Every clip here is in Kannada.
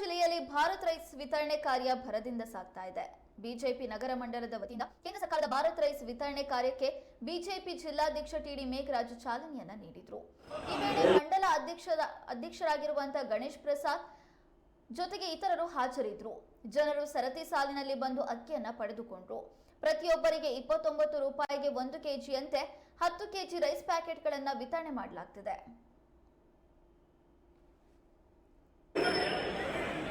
ಜಿಲ್ಲೆಯಲ್ಲಿ ಭಾರತ್ ರೈಸ್ ವಿತರಣೆ ಕಾರ್ಯ ಭರದಿಂದ ಸಾಗ್ತಾ ಇದೆ. ಬಿಜೆಪಿ ನಗರ ಮಂಡಲದ ವತಿಯಿಂದ ಕೇಂದ್ರ ಸರ್ಕಾರದ ಭಾರತ್ ರೈಸ್ ವಿತರಣೆ ಕಾರ್ಯಕ್ಕೆ ಬಿಜೆಪಿ ಜಿಲ್ಲಾಧ್ಯಕ್ಷ ಟಿಡಿ ಮೇಘರಾಜ್ ಚಾಲನೆಯನ್ನ ನೀಡಿದ್ರು. ಈ ವೇಳೆ ಮಂಡಲ ಅಧ್ಯಕ್ಷರ, ಅಧ್ಯಕ್ಷರಾಗಿರುವಂತಹ ಗಣೇಶ್ ಪ್ರಸಾದ್ ಜೊತೆಗೆ ಇತರರು ಹಾಜರಿದ್ರು. ಜನರು ಸರತಿ ಸಾಲಿನಲ್ಲಿ ಬಂದು ಅಕ್ಕಿಯನ್ನ ಪಡೆದುಕೊಂಡ್ರು. ಪ್ರತಿಯೊಬ್ಬರಿಗೆ ಇಪ್ಪತ್ತೊಂಬತ್ತು ರೂಪಾಯಿಗೆ ಒಂದು ಕೆಜಿಯಂತೆ ಹತ್ತು ಕೆಜಿ ರೈಸ್ ಪ್ಯಾಕೆಟ್ಗಳನ್ನ ವಿತರಣೆ ಮಾಡಲಾಗ್ತಿದೆ.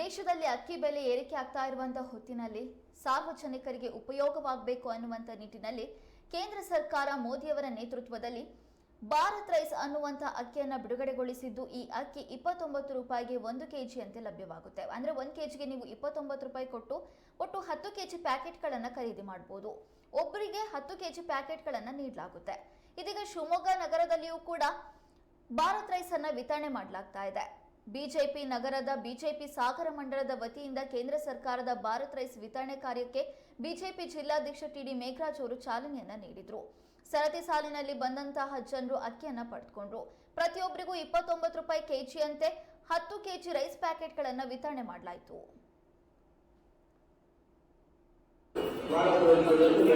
ದೇಶದಲ್ಲಿ ಅಕ್ಕಿ ಬೆಲೆ ಏರಿಕೆ ಆಗ್ತಾ ಇರುವಂತಹ ಹೊತ್ತಿನಲ್ಲಿ ಸಾರ್ವಜನಿಕರಿಗೆ ಉಪಯೋಗವಾಗಬೇಕು ಅನ್ನುವಂಥ ನಿಟ್ಟಿನಲ್ಲಿ ಕೇಂದ್ರ ಸರ್ಕಾರ ಮೋದಿಯವರ ನೇತೃತ್ವದಲ್ಲಿ ಭಾರತ್ ರೈಸ್ ಅನ್ನುವಂಥ ಅಕ್ಕಿಯನ್ನು ಬಿಡುಗಡೆಗೊಳಿಸಿದ್ದು ಈ ಅಕ್ಕಿ ಇಪ್ಪತ್ತೊಂಬತ್ತು ರೂಪಾಯಿಗೆ ಒಂದು ಕೆಜಿ ಅಂತೆ ಲಭ್ಯವಾಗುತ್ತೆ. ಅಂದ್ರೆ ಒಂದು ಕೆಜಿಗೆ ನೀವು ಇಪ್ಪತ್ತೊಂಬತ್ತು ರೂಪಾಯಿ ಕೊಟ್ಟು ಒಟ್ಟು ಹತ್ತು ಕೆಜಿ ಪ್ಯಾಕೆಟ್ಗಳನ್ನು ಖರೀದಿ ಮಾಡಬಹುದು ಒಬ್ಬರಿಗೆ ಹತ್ತು ಕೆಜಿ ಪ್ಯಾಕೆಟ್ಗಳನ್ನು ನೀಡಲಾಗುತ್ತೆ. ಇದೀಗ ಶಿವಮೊಗ್ಗ ನಗರದಲ್ಲಿಯೂ ಕೂಡ ಭಾರತ್ ರೈಸ್ ಅನ್ನ ವಿತರಣೆ ಮಾಡಲಾಗ್ತಾ ಇದೆ. ಬಿಜೆಪಿ ನಗರದ ಬಿಜೆಪಿ ಸಾಗರ ಮಂಡಲದ ವತಿಯಿಂದ ಕೇಂದ್ರ ಸರ್ಕಾರದ ಭಾರತ್ ರೈಸ್ ವಿತರಣೆ ಕಾರ್ಯಕ್ಕೆ ಬಿಜೆಪಿ ಜಿಲ್ಲಾಧ್ಯಕ್ಷ ಟಿಡಿ ಮೇಘರಾಜ್ ಅವರು ಚಾಲನೆಯನ್ನ ನೀಡಿದ್ರು. ಸರತಿ ಸಾಲಿನಲ್ಲಿ ಬಂದಂತಹ ಜನರು ಅಕ್ಕಿಯನ್ನ ಪಡೆದುಕೊಂಡ್ರು. ಪ್ರತಿಯೊಬ್ಬರಿಗೂ ಇಪ್ಪತ್ತೊಂಬತ್ತು ರೂಪಾಯಿ ಕೆಜಿಯಂತೆ ಹತ್ತು ಕೆಜಿ ರೈಸ್ ಪ್ಯಾಕೆಟ್ಗಳನ್ನು ವಿತರಣೆ ಮಾಡಲಾಯಿತು.